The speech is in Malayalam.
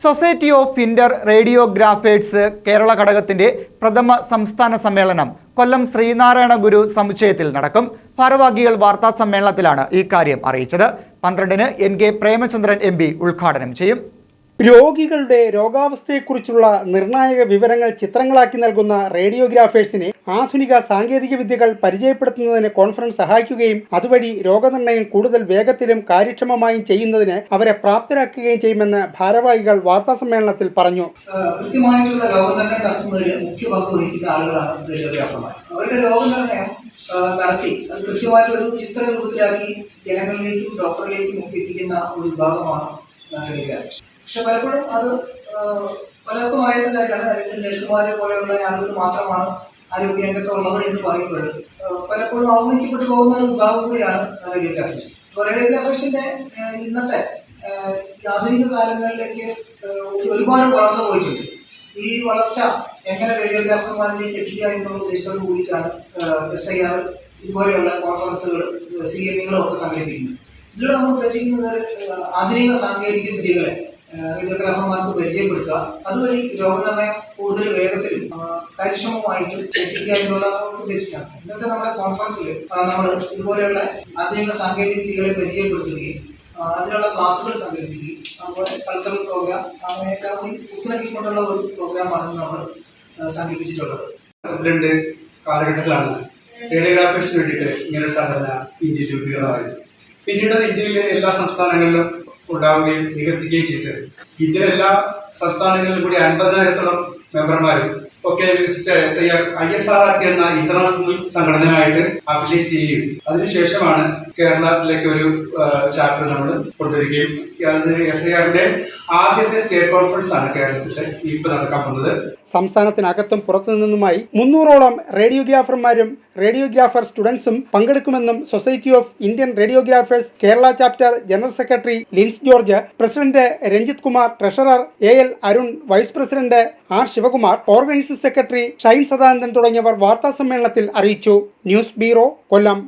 Society of inter radiographers Kerala ഘടകത്തിന്റെ പ്രഥമ സംസ്ഥാന സമ്മേളനം കൊല്ലം ശ്രീനാരായണ ഗുരു സമുച്ചയത്തിൽ നടക്കും ഭാരവാഹികൾ വാർത്താ സമ്മേളനത്തിലാണ് ഇക്കാര്യം കാര്യം അറിയിച്ചത് പന്ത്രണ്ടിന് എൻ കെ പ്രേമചന്ദ്രൻ എം ഉദ്ഘാടനം ചെയ്യും. രോഗികളുടെ രോഗാവസ്ഥയെക്കുറിച്ചുള്ള നിർണായക വിവരങ്ങൾ ചിത്രങ്ങളാക്കി നൽകുന്ന റേഡിയോഗ്രാഫേഴ്സിനെ ആധുനിക സാങ്കേതിക വിദ്യകൾ പരിചയപ്പെടുത്തുന്നതിന് കോൺഫറൻസ് സഹായിക്കുകയും അതുവഴി രോഗനിർണയം കൂടുതൽ വേഗത്തിലും കാര്യക്ഷമമായും ചെയ്യുന്നതിന് അവരെ പ്രാപ്തരാക്കുകയും ചെയ്യുമെന്ന് ഭാരവാഹികൾ വാർത്താസമ്മേളനത്തിൽ പറഞ്ഞു. കൃത്യമായിട്ടുള്ള മുഖ്യ അവരുടെ രോഗനിർണയം നടത്തി അത് ഒരു ചിത്രരൂപത്തിലാക്കി ജനങ്ങളിലേക്കും ഡോക്ടറിലേക്കും ഒക്കെ എത്തിക്കുന്ന ഒരു റേഡിയോഗ്രാഫേഴ്സ്. പക്ഷെ പലപ്പോഴും അത് പലർക്കും അറിയാത്ത കാര്യമാണ്. അല്ലെങ്കിൽ നഴ്സുമാരെ പോലെയുള്ള ആളുകൾ മാത്രമാണ് ആരോഗ്യ രംഗത്തുള്ളത് എന്ന് പറയുമ്പോൾ പലപ്പോഴും അവഗണിക്കപ്പെട്ടു പോകുന്ന ഒരു വിഭാഗം കൂടിയാണ് റേഡിയോഗ്രാഫേഴ്സ് റേഡിയോഗ്രാഫേഴ്സിന്റെ ഇന്നത്തെ ആധുനിക കാലങ്ങളിലേക്ക് ഒരുപാട് വളർന്നു പോയിട്ടുണ്ട്. ഈ വളർച്ച എങ്ങനെ റേഡിയോഗ്രാഫർമാരിലേക്ക് എത്തിക്കുക എന്നുള്ള ഉദ്ദേശത്തോട് കൂടിയിട്ടാണ് എസ് ഐ ആർ ഇതുപോലെയുള്ള കോൺഫറൻസുകൾ സി എം ഇകളും ഒക്കെ സംഘടിപ്പിക്കുന്നത്. ഇതിലൂടെ നമ്മൾ ഉദ്ദേശിക്കുന്നത് ആധുനിക സാങ്കേതിക വിദ്യകളെ റേഡിയോഗ്രാഫർമാർക്ക് പരിചയപ്പെടുത്തുക. അതുവഴി രോഗനിർണയം കൂടുതൽ വേഗത്തിലും കാര്യക്ഷമമായിട്ടും എത്തിക്കാനുള്ള ഉദ്ദേശിച്ചാണ്. ഇന്നത്തെ നമ്മുടെ കോൺഫറൻസിൽ നമ്മൾ ഇതുപോലെയുള്ള ആധുനിക സാങ്കേതിക വിദ്യകളെ പരിചയപ്പെടുത്തുകയും അതിനുള്ള ക്ലാസ്സുകൾ സംഘടിപ്പിക്കുകയും അതുപോലെ കൾച്ചറൽ പ്രോഗ്രാം അങ്ങനെ എല്ലാം കൂടി ഒത്തിണക്കിക്കൊണ്ടുള്ള ഒരു പ്രോഗ്രാമാണ് നമ്മൾ സംഘടിപ്പിച്ചിട്ടുള്ളത്. കാലഘട്ടത്തിലാണ് റേഡിയോഗ്രാഫേഴ്സിന് വേണ്ടിയിട്ട് ഇങ്ങനൊരു സംഘടന ഇന്ത്യയിൽ രൂപീകൃതമായത്. പിന്നീട് ഇന്ത്യയിലെ എല്ലാ സംസ്ഥാനങ്ങളിലും ഉണ്ടാവുകയും വികസിക്കുകയും ചെയ്തത്. ഇന്ത്യയിലെ എല്ലാ സംസ്ഥാനങ്ങളിലും കൂടി അൻപതിനായിരത്തോളം മെമ്പർമാരും ഒക്കെ വികസിച്ച S I R I S R R T എന്ന ഇന്റർനാഷണൽ സംഘടനയായിട്ട് അഫിലിയേറ്റ് ചെയ്യുകയും അതിനുശേഷമാണ് കേരളത്തിലേക്ക് ഒരു ചാപ്റ്റർ നമ്മൾ കൊണ്ടുവരികയും അത് എസ് ഐ ആറിന്റെ ആദ്യത്തെ സ്റ്റേറ്റ് കോൺഫറൻസ് ആണ് കേരളത്തിൽ ഇപ്പൊ നടക്കാൻ പോകുന്നത്. സംസ്ഥാനത്തിനകത്തും പുറത്തു നിന്നുമായി മുന്നൂറോളം റേഡിയോഗ്രാഫർമാരും റേഡിയോഗ്രാഫർ സ്റ്റുഡൻസും പങ്കെടുക്കുമെന്നും society of Indian radiographers Kerala chapter general secretary Lins George president Ranjith Kumar treasurer A L Arun vice president R Sivakumar organising secretary Shine Sadanandan തുടങ്ങിയവർ വാർത്താസമ്മേളനത്തിൽ അറിയിച്ചു. News bureau Kollam.